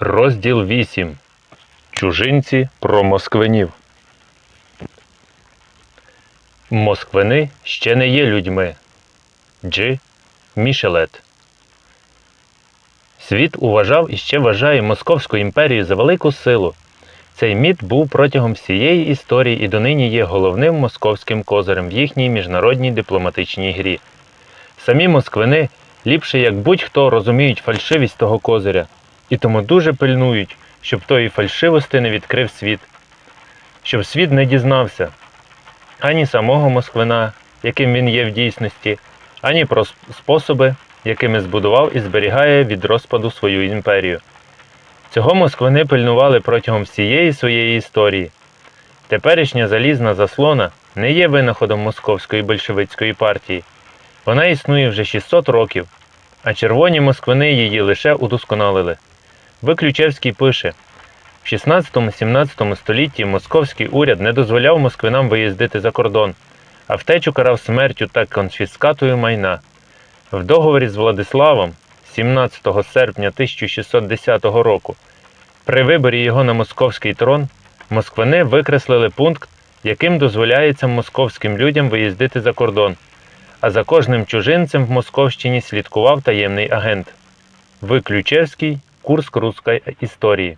Розділ 8. Чужинці про москвинів. Москвини ще не є людьми. Дж. Мішелет. Світ уважав і ще вважає Московську імперію за велику силу. Цей міт був протягом всієї історії і донині є головним московським козирем в їхній міжнародній дипломатичній грі. Самі москвини ліпше як будь-хто розуміють фальшивість того козиря, і тому дуже пильнують, щоб тої фальшивості не відкрив світ, щоб світ не дізнався ані самого москвина, яким він є в дійсності, ані про способи, якими збудував і зберігає від розпаду свою імперію. Цього москвини пильнували протягом всієї своєї історії. Теперішня залізна заслона не є винаходом московської большевицької партії. Вона існує вже 600 років, а червоні москвини її лише удосконалили. Виключевський пише: в 16-17 столітті московський уряд не дозволяв москвинам виїздити за кордон, а втечу карав смертю та конфіскатою майна. В договорі з Владиславом 17 серпня 1610 року при виборі його на московський трон москвини викреслили пункт, яким дозволяється московським людям виїздити за кордон, а за кожним чужинцем в Московщині слідкував таємний агент. Виключевський Курск руської історії.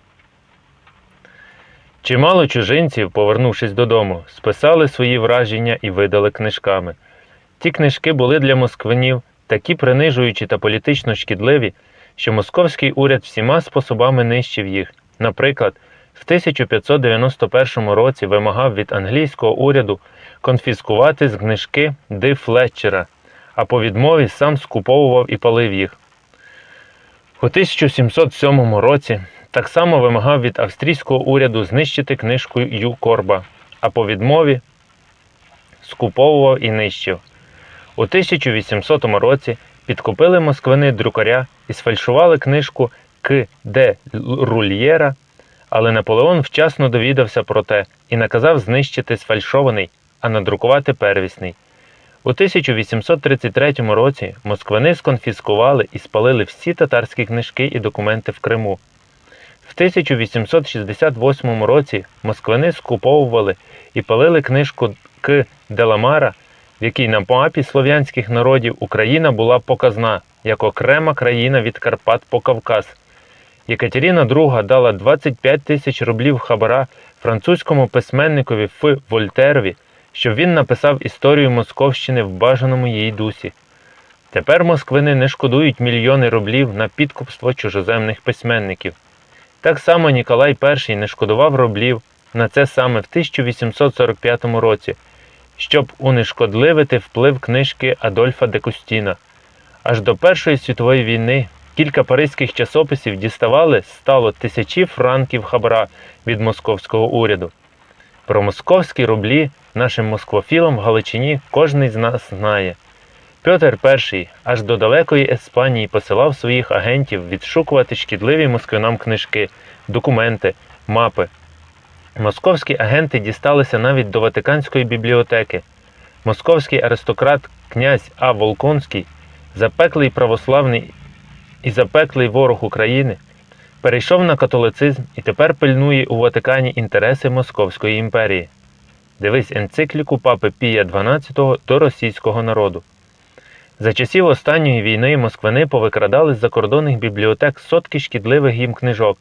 Чимало чужинців, повернувшись додому, списали свої враження і видали книжками. Ті книжки були для москвинів такі принижуючі та політично шкідливі, що московський уряд всіма способами нищив їх. Наприклад, в 1591 році вимагав від англійського уряду конфіскувати з книжки Ди Флетчера, а по відмові сам скуповував і палив їх. У 1707 році так само вимагав від австрійського уряду знищити книжку Ю Корба, а по відмові скуповував і нищив. У 1800 році підкупили москвини друкаря і сфальшували книжку К. Де Рульєра, але Наполеон вчасно довідався про те і наказав знищити сфальшований, а надрукувати первісний. У 1833 році москвини сконфіскували і спалили всі татарські книжки і документи в Криму. В 1868 році москвини скуповували і палили книжку К. Деламара, в якій на мапі слов'янських народів Україна була показна як окрема країна від Карпат по Кавказ. Екатерина II дала 25 тисяч рублів хабара французькому письменникові Ф. Вольтерові, щоб він написав історію Московщини в бажаному її дусі. Тепер москвини не шкодують мільйони рублів на підкупство чужоземних письменників. Так само Ніколай І не шкодував рублів на це саме в 1845 році, щоб унешкодливити вплив книжки Адольфа де Кустіна. Аж до Першої світової війни кілька паризьких часописів діставали стало тисячі франків хабара від московського уряду. Про московські рублі нашим москвофілам в Галичині кожний з нас знає. Петр І аж до далекої Еспанії посилав своїх агентів відшукувати шкідливі москвинам книжки, документи, мапи. Московські агенти дісталися навіть до Ватиканської бібліотеки. Московський аристократ князь А. Волконський, запеклий православний і запеклий ворог України, перейшов на католицизм і тепер пильнує у Ватикані інтереси Московської імперії. Дивись енцикліку папи Пія XII до російського народу. За часів останньої війни москвини повикрадали з закордонних бібліотек сотки шкідливих їм книжок.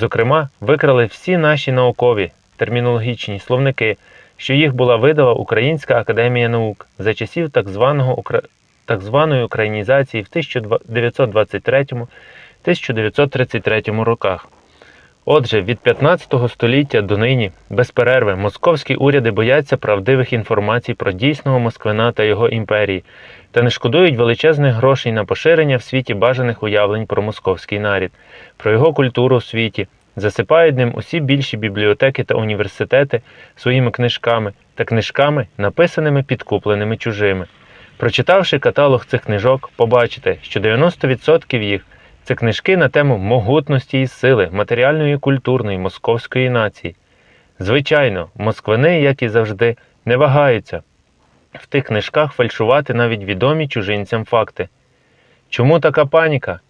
Зокрема, викрали всі наші наукові термінологічні словники, що їх була видала Українська академія наук за часів так, званого, так званої українізації в 1923-1933 роках. Отже, від 15 століття до нині, без перерви, московські уряди бояться правдивих інформацій про дійсного Москвина та його імперії, та не шкодують величезних грошей на поширення в світі бажаних уявлень про московський нарід, про його культуру в світі, засипають ним усі більші бібліотеки та університети своїми книжками та книжками, написаними підкупленими чужими. Прочитавши каталог цих книжок, побачите, що 90% їх це книжки на тему могутності і сили матеріальної і культурної московської нації. Звичайно, москвини, як і завжди, не вагаються в тих книжках фальшувати навіть відомі чужинцям факти. Чому така паніка?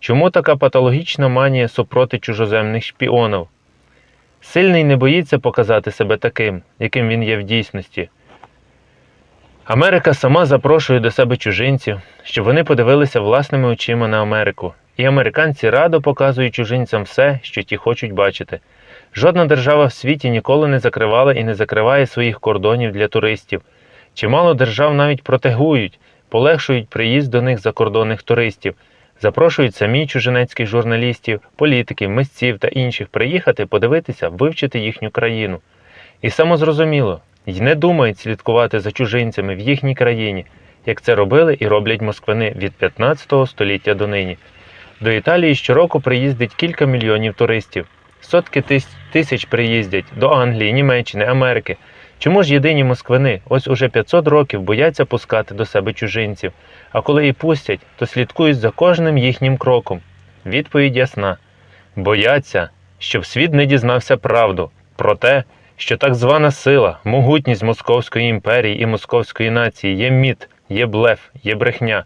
Чому така патологічна манія супроти чужоземних шпіонів? Сильний не боїться показати себе таким, яким він є в дійсності. Америка сама запрошує до себе чужинців, щоб вони подивилися власними очима на Америку. І американці радо показують чужинцям все, що ті хочуть бачити. Жодна держава в світі ніколи не закривала і не закриває своїх кордонів для туристів. Чимало держав навіть протегують, полегшують приїзд до них закордонних туристів, запрошують самі чужинецьких журналістів, політиків, митців та інших приїхати, подивитися, вивчити їхню країну. І самозрозуміло, й не думають слідкувати за чужинцями в їхній країні, як це робили і роблять москвини від 15 століття до нині. До Італії щороку приїздить кілька мільйонів туристів. Сотки тисяч приїздять до Англії, Німеччини, Америки. Чому ж єдині москвини ось уже 500 років бояться пускати до себе чужинців, а коли і пустять, то слідкують за кожним їхнім кроком? Відповідь ясна: бояться, щоб світ не дізнався правду про те, що так звана сила, могутність Московської імперії і московської нації є міт, є блеф, є брехня.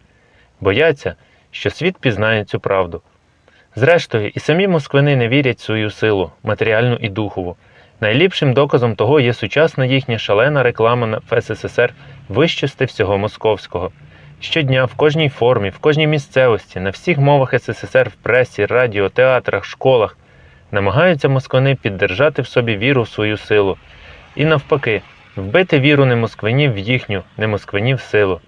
Бояться, що світ пізнає цю правду. Зрештою, і самі москвини не вірять в свою силу, матеріальну і духову. Найліпшим доказом того є сучасна їхня шалена реклама в СССР вищости всього московського. Щодня в кожній формі, в кожній місцевості, на всіх мовах СССР в пресі, радіо, театрах, школах намагаються москвини піддержати в собі віру в свою силу. І навпаки, вбити віру не москвинів в їхню, не москвинів силу.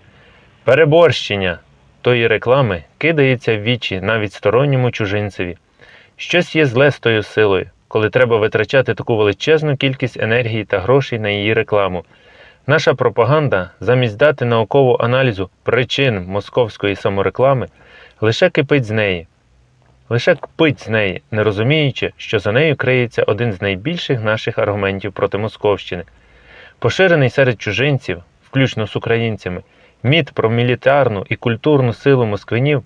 Переборщення тої реклами кидається в вічі навіть сторонньому чужинцеві. Щось є зле з тою силою, коли треба витрачати таку величезну кількість енергії та грошей на її рекламу. Наша пропаганда, замість дати наукову аналізу причин московської самореклами, лише кипить з неї, лише кпить з неї, не розуміючи, що за нею криється один з найбільших наших аргументів проти Московщини. Поширений серед чужинців, включно з українцями, міт про мілітарну і культурну силу москвинів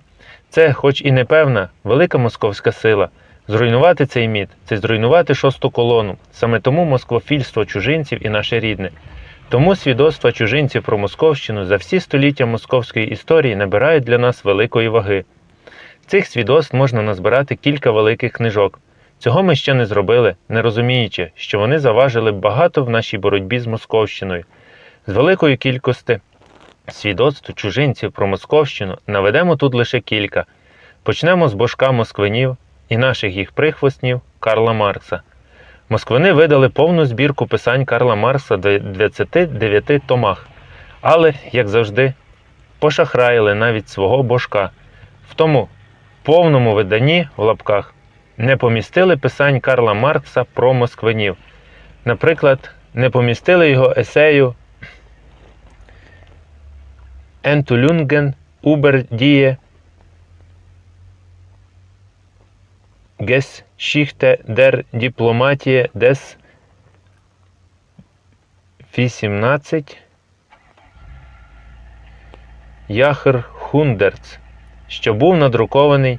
це, хоч і непевна, велика московська сила. Зруйнувати цей міт це зруйнувати шосту колону. Саме тому москвофільство чужинців і наше рідне. Тому свідоцтва чужинців про Московщину за всі століття московської історії набирають для нас великої ваги. Цих свідоцтв можна назбирати кілька великих книжок. Цього ми ще не зробили, не розуміючи, що вони заважили багато в нашій боротьбі з Московщиною. З великої кількості свідоцтв чужинців про Московщину наведемо тут лише кілька. Почнемо з божка москвинів і наших їх прихвостнів Карла Маркса. Москвини видали повну збірку писань Карла Маркса в 29 томах, але, як завжди, пошахраїли навіть свого божка. В тому повному виданні в лапках не помістили писань Карла Маркса про москвинів. Наприклад, не помістили його есею Entulungen über die Geschichte der Diplomatie des 18 Jahrhunderts, що був надрукований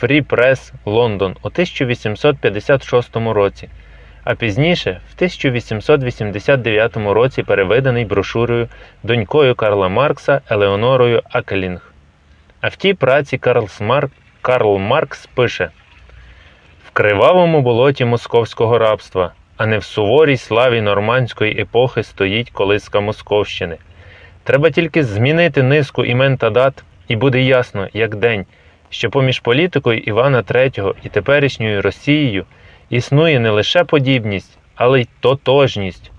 Free Press Лондон у 1856 році, а пізніше, в 1889 році, перевиданий брошурою донькою Карла Маркса Елеонорою Акелінг. А в тій праці Карл, Смарк, Карл Маркс пише в кривавому болоті московського рабства, а не в суворій славі нормандської епохи стоїть колиска Московщини. Треба тільки змінити низку імен та дат, і буде ясно, як день, що поміж політикою Івана III і теперішньою Росією існує не лише подібність, але й тотожність.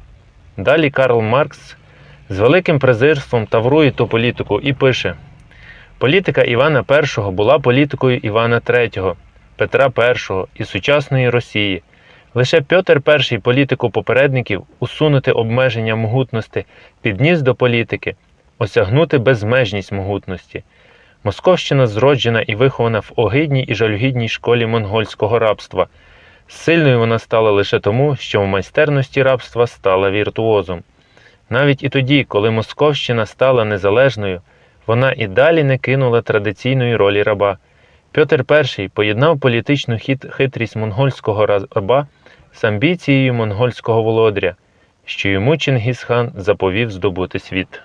Далі Карл Маркс з великим презирством таврує ту політику і пише: Політика Івана І була політикою Івана III, Петра І і сучасної Росії. Лише Петр І політику попередників усунути обмеження могутності, підніс до політики, осягнути безмежність могутності. Московщина зроджена і вихована в огидній і жалюгідній школі монгольського рабства. Сильною вона стала лише тому, що в майстерності рабства стала віртуозом. Навіть і тоді, коли Московщина стала незалежною, вона і далі не кинула традиційної ролі раба. Петр І поєднав політичну хит- хитрість монгольського раба з амбіцією монгольського володаря, що йому Чингісхан заповів здобути світ.